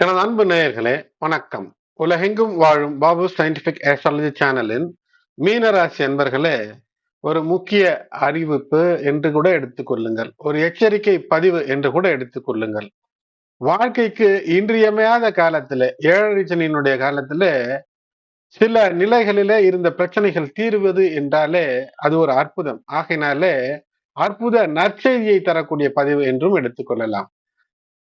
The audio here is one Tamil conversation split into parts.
எனது அன்பு நேயர்களே வணக்கம். உலகெங்கும் வாழும் பாபு சயின்டிபிக் ஆஸ்ட்ராலஜி சேனலின் மீனராசி அன்பர்களே ஒரு முக்கிய அறிவிப்பு என்று கூட எடுத்துக்கொள்ளுங்கள் ஒரு எச்சரிக்கை பதிவு என்று கூட எடுத்துக்கொள்ளுங்கள் வாழ்க்கைக்கு இன்றியமையாத காலத்துல ஏழரை சனியினுடைய காலத்துல சில நிலைகளிலே இருந்த பிரச்சனைகள் தீர்வது என்றாலே அது ஒரு அற்புதம். ஆகையினாலே அற்புத நற்செய்தியை தரக்கூடிய பதிவு என்றும் எடுத்துக்கொள்ளலாம்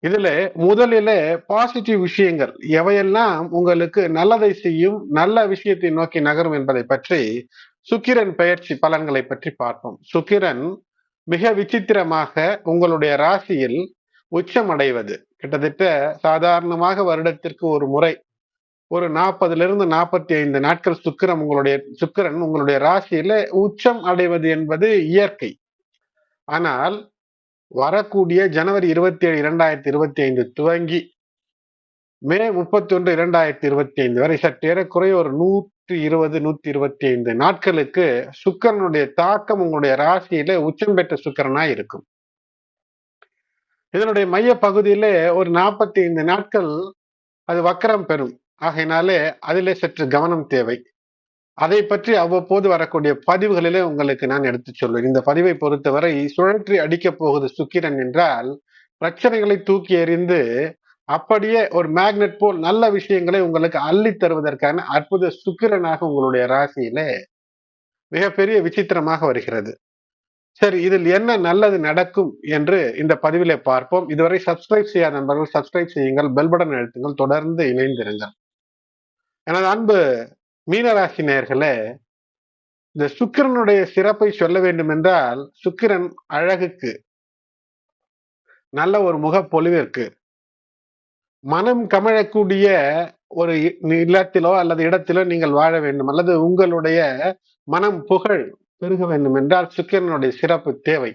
இதுல முதலில பாசிட்டிவ் விஷயங்கள் எவையெல்லாம் உங்களுக்கு நல்லதை செய்யும் நல்ல விஷயத்தை நோக்கி நகரும் என்பதை பற்றி சுக்கிரன் பெயர்ச்சி பலன்களை பற்றி பார்ப்போம். சுக்கிரன் மிக விசித்திரமாக உங்களுடைய ராசியில் உச்சம் அடைவது கிட்டத்தட்ட சாதாரணமாக வருடத்திற்கு ஒரு முறை ஒரு நாற்பதுல இருந்து நாற்பத்தி ஐந்து நாட்கள் சுக்கிரம் உங்களுடைய சுக்கிரன் உங்களுடைய ராசியில உச்சம் அடைவது என்பது இயற்கை. ஆனால் வரக்கூடிய ஜனவரி இருபத்தி ஏழு இரண்டாயிரத்தி இருபத்தி ஐந்து துவங்கி மே முப்பத்தி ஒன்று இரண்டாயிரத்தி இருபத்தி ஐந்து வரை சற்றேறக்குறைய ஒரு நூற்றி இருபது நூத்தி இருபத்தி ஐந்து நாட்களுக்கு சுக்கரனுடைய தாக்கம் உங்களுடைய ராசியில உச்சம் பெற்ற சுக்கரனா இருக்கும். இதனுடைய மைய பகுதியில ஒரு நாற்பத்தி ஐந்து நாட்கள் அது வக்கரம் பெறும். ஆகையினாலே அதிலே சற்று கவனம் தேவை. அதை பற்றி அவ்வப்போது வரக்கூடிய பதிவுகளிலே உங்களுக்கு நான் எடுத்து சொல்வேன். இந்த பதிவை பொறுத்தவரை சுழற்றி அடிக்கப் போகுது சுக்கிரன் என்றால் பிரச்சனைகளை தூக்கி எறிந்து அப்படியே ஒரு மேக்னெட் போல் நல்ல விஷயங்களை உங்களுக்கு அள்ளி தருவதற்கான அற்புத சுக்கிரனாக உங்களுடைய ராசியிலே மிகப்பெரிய விசித்திரமாக வருகிறது. சரி இதில் என்ன நல்லது நடக்கும் என்று இந்த பதிவிலே பார்ப்போம். இதுவரை சப்ஸ்கிரைப் செய்யாத நண்பர்கள் சப்ஸ்கிரைப் செய்யுங்கள் பெல் பட்டன் அழுத்துங்கள் தொடர்ந்து இணைந்திருங்கள். எனது அன்பு மீனராசி நேர்களே இந்த சுக்கிரனுடைய சிறப்பை சொல்ல வேண்டும் என்றால் சுக்கிரன் அழகுக்கு நல்ல ஒரு முகப்பொழிவிற்கு மனம் கமழக்கூடிய ஒரு இல்லத்திலோ அல்லது இடத்திலோ நீங்கள் வாழ வேண்டும். அல்லது உங்களுடைய மனம் புகழ் பெருக வேண்டும் என்றால் சுக்கிரனுடைய சிறப்பு தேவை.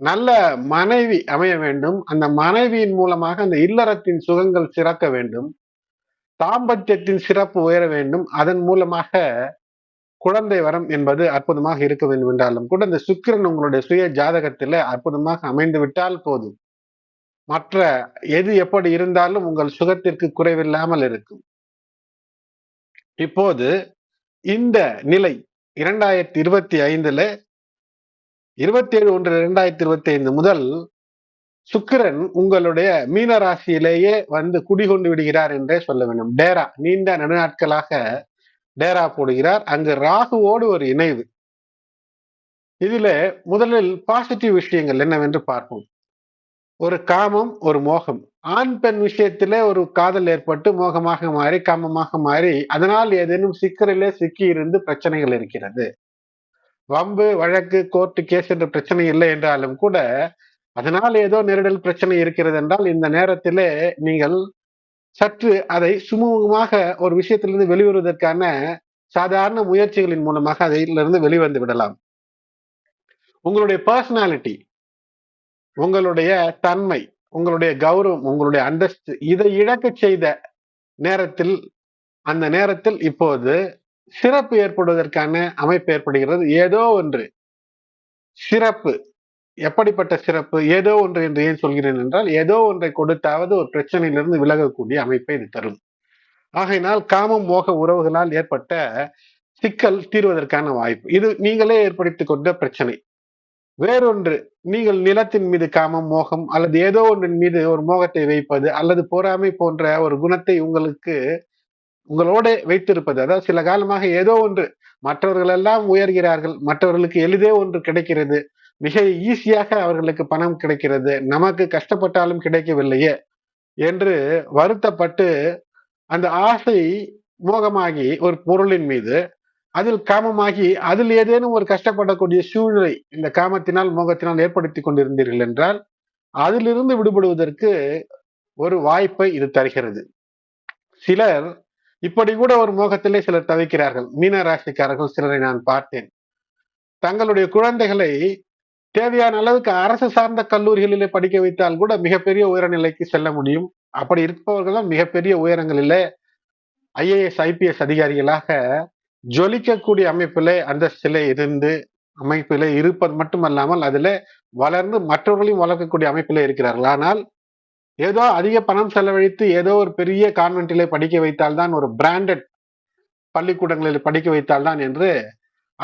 நல்ல மனைவி அமைய வேண்டும். அந்த மனைவியின் மூலமாக அந்த இல்லறத்தின் சுகங்கள் சிறக்க வேண்டும். தாம்பத்தியத்தின் சிறப்பு உயர வேண்டும். அதன் மூலமாக குழந்தை வரம் என்பது அற்புதமாக இருக்க வேண்டும் என்றாலும் கூட இந்த சுக்கிரன் உங்களுடைய சுய ஜாதகத்தில அற்புதமாக அமைந்து விட்டால் போதும். மற்ற எது எப்படி இருந்தாலும் உங்கள் சுகத்திற்கு குறைவில்லாமல் இருக்கும். இப்போது இந்த நிலை இரண்டாயிரத்தி இருபத்தி ஐந்துல இருபத்தி ஏழு ஒன்று இரண்டாயிரத்தி இருபத்தி ஐந்து முதல் சுக்கிரன் உங்களுடைய மீன ராசியிலேயே வந்து குடிகொண்டு விடுகிறார் என்றே சொல்ல வேண்டும். டேரா நீண்ட நடுநாட்களாக டேரா போடுகிறார். அங்கு ராகுவோடு ஒரு இணைவு. இதுல முதலில் பாசிட்டிவ் விஷயங்கள் என்னவென்று பார்ப்போம். ஒரு காமம் ஒரு மோகம். ஆண் பெண் விஷயத்திலே ஒரு காதல் ஏற்பட்டு மோகமாக மாறி காமமாக மாறி அதனால் ஏதேனும் சிக்கலிலே சிக்கி இருந்து பிரச்சனைகள் இருக்கிறது. வம்பு வழக்கு கோர்ட்டு கேஸ் என்ற பிரச்சனை இல்லை என்றாலும் கூட அதனால் ஏதோ நெருடல் பிரச்சனை இருக்கிறது என்றால் இந்த நேரத்திலே நீங்கள் சற்று அதை சுமூகமாக ஒரு விஷயத்திலிருந்து வெளிவருவதற்கான சாதாரண முயற்சிகளின் மூலமாக அதிலிருந்து வெளிவந்து விடலாம். உங்களுடைய பர்சனாலிட்டி உங்களுடைய தன்மை உங்களுடைய கௌரவம் உங்களுடைய அந்தஸ்து இதை இழக்க செய்த நேரத்தில் அந்த நேரத்தில் இப்போது சிறப்பு ஏற்படுவதற்கான அமைப்பு ஏற்படுகிறது. ஏதோ ஒன்று. சிறப்பு. எப்படிப்பட்ட சிறப்பு? ஏதோ ஒன்று என்று ஏன் சொல்கிறேன் என்றால் ஏதோ ஒன்றை கொடுத்தாவது ஒரு பிரச்சனையிலிருந்து விலகக்கூடிய அமைப்பை இது தரும். ஆகையினால் காமம் மோக உறவுகளால் ஏற்பட்ட சிக்கல் தீர்வதற்கான வாய்ப்பு. இது நீங்களே ஏற்படுத்திக் கொண்ட பிரச்சனை. வேறொன்று நீங்கள் நிலத்தின் மீது காமம் மோகம் அல்லது ஏதோ ஒன்றின் மீது ஒரு மோகத்தை வைப்பது அல்லது பொறாமை போன்ற ஒரு குணத்தை உங்களுக்கு உங்களோட வைத்திருப்பது. அதாவது சில காலமாக ஏதோ ஒன்று மற்றவர்கள் எல்லாம் உயர்கிறார்கள் மற்றவர்களுக்கு எளிதே ஒன்று கிடைக்கிறது. மிக ஈஸியாக அவர்களுக்கு பணம் கிடைக்கிறது. நமக்கு கஷ்டப்பட்டாலும் கிடைக்கவில்லையே என்று வருத்தப்பட்டு அந்த ஆசை மோகமாகி ஒரு பொருளின் மீது அதில் காமமாகி அதில் ஏதேனும் ஒரு கஷ்டப்படக்கூடிய சூழ்நிலை இந்த காமத்தினால் மோகத்தினால் ஏற்படுத்தி கொண்டிருந்தீர்கள் என்றால் அதிலிருந்து விடுபடுவதற்கு ஒரு வாய்ப்பை இது தருகிறது. சிலர் இப்படி கூட ஒரு மோகத்திலே சிலர் தவிக்கிறார்கள். மீன ராசிக்காரர்கள் சிலரை நான் பார்த்தேன். தங்களுடைய குழந்தைகளை தேவையான அளவுக்கு அரசு சார்ந்த கல்லூரிகளிலே படிக்க வைத்தால் கூட மிகப்பெரிய உயரநிலைக்கு செல்ல முடியும். அப்படி இருப்பவர்கள் தான் மிகப்பெரிய உயரங்களிலே ஐஏஎஸ் ஐபிஎஸ் அதிகாரிகளாக ஜொலிக்கக்கூடிய அமைப்பிலே அந்தஸ்திலே இருந்து அமைப்பிலே இருப்பது மட்டுமல்லாமல் அதுல வளர்ந்து மற்றவர்களையும் வளர்க்கக்கூடிய அமைப்பிலே இருக்கிறார்கள். ஆனால் ஏதோ அதிக பணம் செலவழித்து ஏதோ ஒரு பெரிய கான்வென்ட்டிலே படிக்க வைத்தால்தான் ஒரு பிராண்டட் பள்ளிக்கூடங்களில் படிக்க வைத்தால்தான் என்று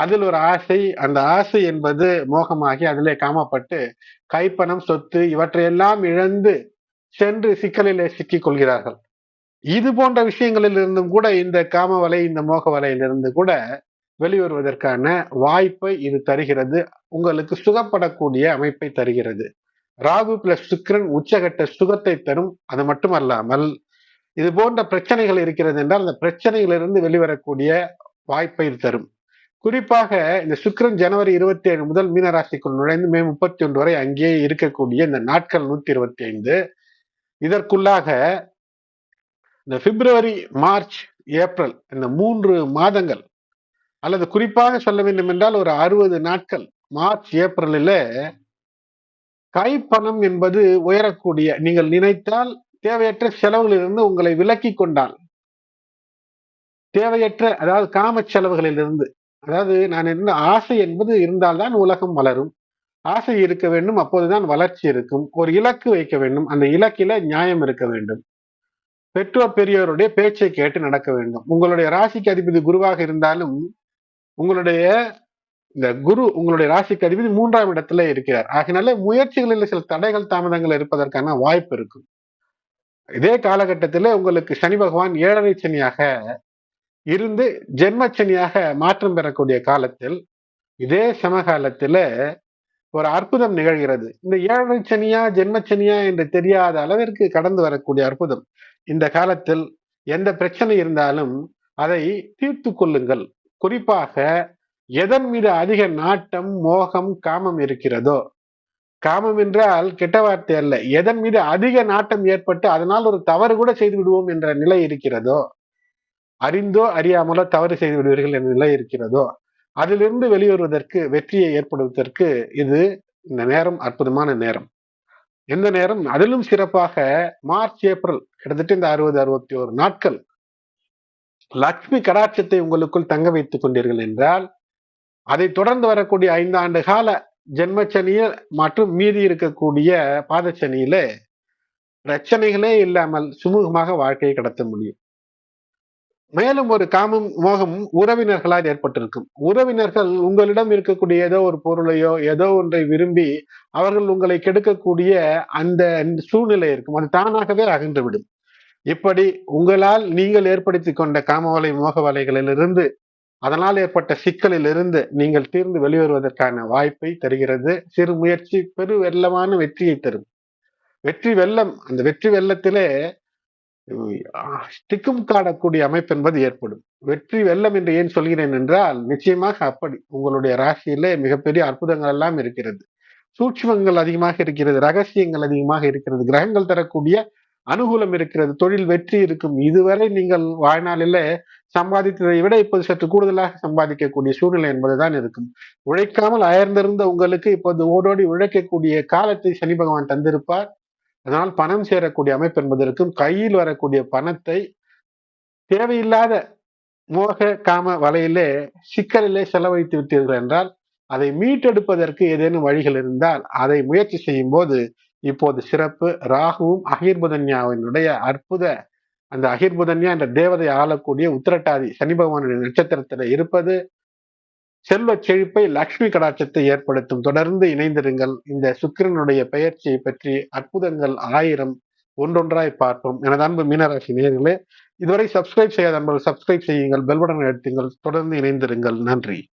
அதில் ஒரு ஆசை அந்த ஆசை என்பது மோகமாகி அதிலே காமப்பட்டு கைப்பணம் சொத்து இவற்றையெல்லாம் இழந்து சென்று சிக்கலிலே சிக்கிக் கொள்கிறார்கள். இது போன்ற விஷயங்களில் இருந்தும் கூட இந்த காம வலை இந்த மோக வலையிலிருந்து கூட வெளிவருவதற்கான வாய்ப்பை இது தருகிறது. உங்களுக்கு சுகப்படக்கூடிய அமைப்பை தருகிறது. ராகு பிளஸ் சுக்ரன் உச்சகட்ட சுகத்தை தரும். அது மட்டுமல்லாமல் இது போன்ற பிரச்சனைகள் இருக்கிறது என்றால் அந்த பிரச்சனைகளிலிருந்து வெளிவரக்கூடிய வாய்ப்பை தரும். குறிப்பாக இந்த சுக்கரன் ஜனவரி இருபத்தி ஏழு முதல் மீனராசிக்குள் நுழைந்து மே முப்பத்தி ஒன்று வரை அங்கேயே இருக்கக்கூடிய இந்த நாட்கள் நூத்தி இருபத்தி ஐந்து இதற்குள்ளாக இந்த பிப்ரவரி மார்ச் ஏப்ரல் இந்த மூன்று மாதங்கள் அல்லது குறிப்பாக சொல்ல வேண்டும் என்றால் ஒரு அறுபது நாட்கள் மார்ச் ஏப்ரலில் கைப்பணம் என்பது உயரக்கூடிய நீங்கள் நினைத்தால் தேவையற்ற செலவுகளிலிருந்து உங்களை விலக்கி கொண்டால் தேவையற்ற அதாவது காம செலவுகளிலிருந்து அதாவது நான் என்ன ஆசை என்பது இருந்தால்தான் உலகம் வளரும். ஆசை இருக்க வேண்டும் அப்போதுதான் வளர்ச்சி இருக்கும். ஒரு இலக்கு வைக்க வேண்டும் அந்த இலக்கில நியாயம் இருக்க வேண்டும். பெற்றோர் பெரியோருடைய பேச்சை கேட்டு நடக்க வேண்டும். உங்களுடைய ராசிக்கு அதிபதி குருவாக இருந்தாலும் உங்களுடைய இந்த குரு உங்களுடைய ராசிக்கு அதிபதி மூன்றாம் இடத்துல இருக்கிறார். ஆகினால முயற்சிகளில் சில தடைகள் தாமதங்கள் இருப்பதற்கான வாய்ப்பு இருக்கும். இதே காலகட்டத்தில் உங்களுக்கு சனி பகவான் ஏழரை சனியாக இருந்து ஜென்மச்சனியாக மாற்றம் பெறக்கூடிய காலத்தில் இதே சமகாலத்தில் ஒரு அற்புதம் நிகழ்கிறது. இந்த ஏழரை சனியா ஜென்மச்சனியா என்று தெரியாத அளவிற்கு கடந்து வரக்கூடிய அற்புதம். இந்த காலத்தில் எந்த பிரச்சனை இருந்தாலும் அதை தீர்த்து கொள்ளுங்கள். குறிப்பாக எதன் மீது அதிக நாட்டம் மோகம் காமம் இருக்கிறதோ காமம் என்றால் கெட்ட வார்த்தை அல்ல. எதன் மீது அதிக நாட்டம் ஏற்பட்டு அதனால் ஒரு தவறு கூட செய்து விடுவோம் என்ற நிலை இருக்கிறதோ அறிந்தோ அறியாமலோ தவறு செய்து விடுவீர்கள் என்ற நிலை இருக்கிறதோ அதிலிருந்து வெளிவருவதற்கு வெற்றியை ஏற்படுவதற்கு இது இந்த நேரம் அற்புதமான நேரம். எந்த நேரம்? அதிலும் சிறப்பாக மார்ச் ஏப்ரல் கிட்டத்தட்ட இந்த அறுபது அறுபத்தி ஒரு நாட்கள் லக்ஷ்மி கடாட்சத்தை உங்களுக்குள் தங்க வைத்துக் கொண்டீர்கள் என்றால் அதை தொடர்ந்து வரக்கூடிய ஐந்தாண்டு கால ஜென்மச்சனிய மற்றும் மீதி இருக்கக்கூடிய பாதச்சனியில பிரச்சனைகளே இல்லாமல் சுமூகமாக வாழ்க்கையை கடத்த முடியும். மேலும் ஒரு காமம் மோகம் உறவினர்களால் ஏற்பட்டிருக்கும். உறவினர்கள் உங்களிடம் இருக்கக்கூடிய ஏதோ ஒரு பொருளையோ ஏதோ ஒன்றை விரும்பி அவர்கள் உங்களை கெடுக்கக்கூடிய அந்த சூழ்நிலை இருக்கும். அது தானாகவே அகன்றுவிடும் இப்படி உங்களால் நீங்கள் ஏற்படுத்தி கொண்ட காமவலை மோக வலைகளிலிருந்து அதனால் ஏற்பட்ட சிக்கலில் இருந்து நீங்கள் தீர்ந்து வெளிவருவதற்கான வாய்ப்பை தருகிறது. சிறு முயற்சி பெரு வெள்ளமான வெற்றியை தரும். வெற்றி வெள்ளம் அந்த வெற்றி வெள்ளத்திலே திக்கும் காடக்கூடிய அமைப்பு என்பது ஏற்படும். வெற்றி வெள்ளம் என்று ஏன் சொல்கிறேன் என்றால் நிச்சயமாக அப்படி. உங்களுடைய ராசியிலே மிகப்பெரிய அற்புதங்கள் எல்லாம் இருக்கிறது. சூட்சமங்கள் அதிகமாக இருக்கிறது ரகசியங்கள் அதிகமாக இருக்கிறது கிரகங்கள் தரக்கூடிய அனுகூலம் இருக்கிறது தொழில் வெற்றி இருக்கும். இதுவரை நீங்கள் வாழ்நாளில சம்பாதித்ததை விட இப்போது சற்று கூடுதலாக சம்பாதிக்கக்கூடிய சூழ்நிலை என்பதுதான் இருக்கும். உழைக்காமல் அயர்ந்திருந்த உங்களுக்கு இப்போது ஓடோடி உழைக்கக்கூடிய காலத்தை சனி பகவான் தந்திருப்பார். அதனால் பணம் சேரக்கூடிய அமைப்பு என்பதற்கும் கையில் வரக்கூடிய பணத்தை தேவையில்லாத மோக காம வலையிலே சிக்கலிலே செலவழித்து விட்டீர்கள் என்றால் அதை மீட்டெடுப்பதற்கு ஏதேனும் வழிகள் இருந்தால் அதை முயற்சி செய்யும் போது இப்போது சிறப்பு ராகுவும் அகிர்புதன்யாவினுடைய அற்புத அந்த அகிர்புதன்யா என்ற தேவதை ஆளக்கூடிய உத்திரட்டாதி சனி பகவானுடைய நட்சத்திரத்துல இருப்பது செல்வ செழிப்பை லக்ஷ்மி கடாட்சத்தை ஏற்படுத்தும். தொடர்ந்து இணைந்திருங்கள். இந்த சுக்கிரனுடைய பெயர்ச்சியை பற்றி அற்புதங்கள் ஆயிரம் ஒன்றொன்றாய் பார்ப்போம். எனது அன்பு மீனராசி நேர்களே இதுவரை சப்ஸ்கிரைப் செய்யாத நண்பர்கள் சப்ஸ்கிரைப் செய்யுங்கள் பெல்படன் எடுத்துங்கள் தொடர்ந்து இணைந்திருங்கள். நன்றி.